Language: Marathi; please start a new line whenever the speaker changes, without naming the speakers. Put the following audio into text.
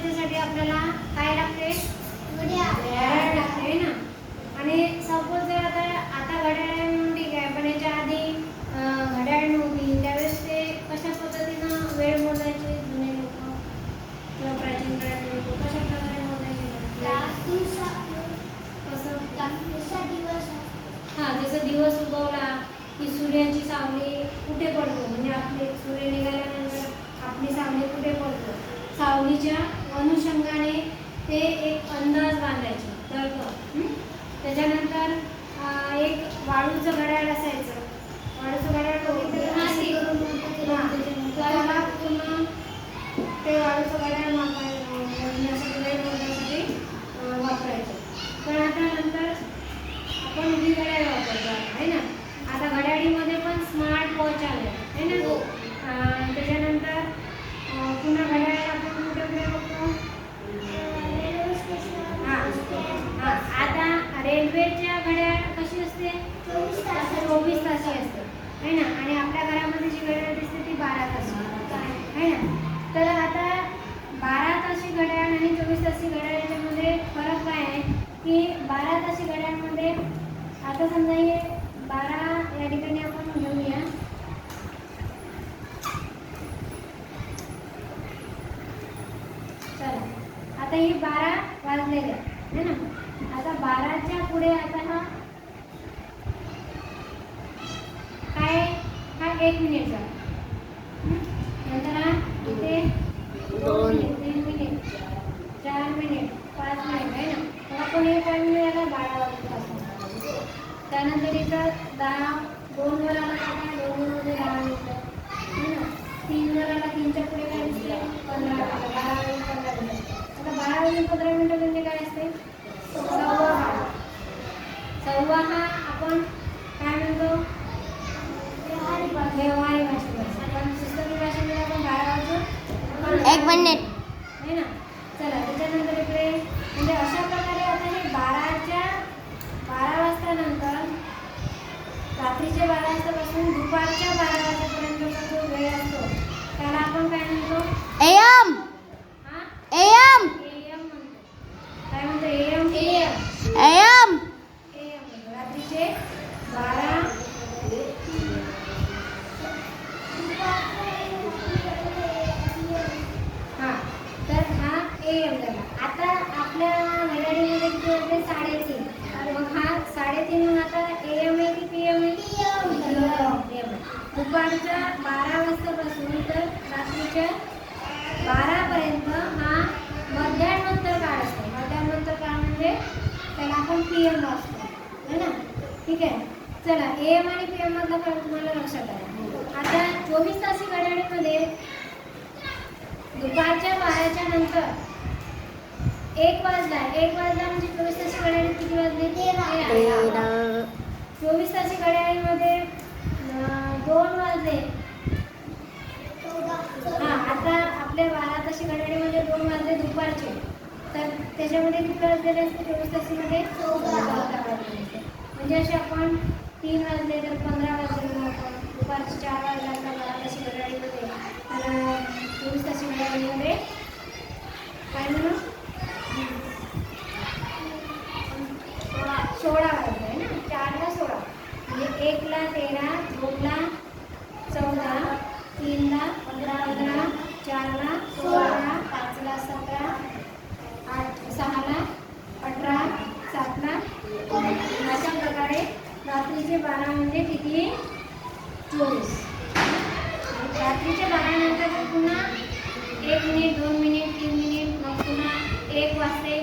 त्याच्यासाठी आपल्याला काय लागते? घड्याळ लागते है ना? आणि सपोज जर आता आता घड्याळ ठीक आहे पण याच्या आधी घड्याळ नव्हती. त्यावेळेस ते कशा पद्धतीनं वेळ मोजायचे जुने लोक? किंवा प्राचीन काळातले लोक कशा प्रकारे मोजायचे कसं? हा जसं दिवस उगवला की सूर्याची सावली कुठे पडतो? म्हणजे आपले सूर्य निघाल्यानंतर आपली सावली कुठे पडतो? सावलीच्या अनुषंगाने ते एक अंदाज बांधायचे तर्क त्याच्यानंतर एक वाळूचं घड्याळ असायचं. वाळूचं घड्याळ बघितलं का? हा. त्याला पुन्हा ते वाळूचं घड्याळ वापराय- मोजण्यासाठी वेळ मोजण्यासाठी अं, वापरायचं पण आता नंतर आपण उभी घड्याळ वापरतो आता, है ना आता घड्याळीमध्ये पण स्मार्ट वॉच आले है ना अं, त्याच्यानंतर अं, पुन्हा घड्याळ आपण कुठे कुठे बघतो हा हा आता रेल्वेच्या घड्याळ कशी असते? चोवीस तासी. असते. है ना? आणि आपल्या घरामध्ये जी घड्याळ दिसते ती बारा तासी. है ना? तर आता बारा तासी घड्याळ आणि चोवीस तासी घड्याळ याच्यामध्ये फरक काय आहे? की बारा तासी घड्याळमध्ये आता समजा हे बारा या ठिकाणी आपण घेऊया. चला. आता ही बारा वाजलेले है ना? आता बाराच्या पुढे आता हा काय हा एक मिनिट झाला नंतर हा इथे दोन मिनिट तीन मिनिट चार मिनिट पाच मिनिट आहे ना? तर आपण हे टाइम मिळाला बारा वाजता. त्यानंतर इथं दहा दोन वर आला का काय दोन मध्ये दहा मिनिटं है ना तीन वर आला तीनच्या पुढे काय दिसते पंधरा मिनिटं बारा वाजून पंधरा मिनिटं आता बारा वाजून पंधरा मिनिटं म्हणजे काय असते सव्वा हा सव्वा हा आपण काय म्हणतो व्यवहारी भाषेत आपण पुस्तकी भाषेमध्ये आपण बारा वाजून
एक मिनिट
है ना चला त्याच्यानंतर इकडे म्हणजे अशा प्रकारे आता हे बाराच्या बारा वाजता नंतर रात्रीचे बारा वाजतापासून दुपारच्या बारा वाजेपर्यंतचा जो वेळ असतो त्याला आपण काय म्हणतो
एम
हा
एम
एम म्हणतो काय म्हणतो एम एम
एम
एम म्हणतो रात्रीचे बारा हा तर हा ए एम आता आपल्या घड्याळीमध्ये किती वाजले? साडेतीन. मग हा साडेतीन मग आता ए एम आहे की पी एम आहे दुपारच्या बारा वाजतापासून तर रात्रीच्या बारापर्यंत हा मध्यानंतर काळ असतो. मध्यानंतर काळ म्हणजे त्याला आपण पी एम असतो है ना? ठीक आहे? चला ए एम आणि पी एम मधला फरक तुम्हाला लक्षात आला. आता चोवीस तासी घड्याळीमध्ये दुपारच्या बाराच्या नंतर एक वाजला एक वाजला म्हणजे चोवीस तासी घड्याळी किती वाजले? तेरा. चोवीस तासी घड्याळीमध्ये दोन वाजले. हा आता आपल्या बारा तासी घड्याळीमध्ये दोन वाजले दुपारचे. तर त्याच्यामध्ये किती वाजलेले असते चोवीस तासीमध्ये. म्हणजे असे आपण तीन वाजले तर पंधरा वाजले आपण. दुपारचे चार वाजले आता बारा तासी घड्याळीमध्ये तर अं, चोवीस तासी घड्याळीमध्ये काय म्हणू सोळा वाजले आहे ना चारला सोळा म्हणजे एकला तेरा दोनला चौदा तीनला पंधरा पंधरा चारला सोळा पाचला सतरा आठ सहाला अठरा सातला अशा प्रकारे रात्रीचे बारा म्हणजे किती? चोवीस. आणि रात्रीच्या बारानंतर पुन्हा एक मिनिट दोन मिनिट तीन मिनिट मग पुन्हा एक वाजते.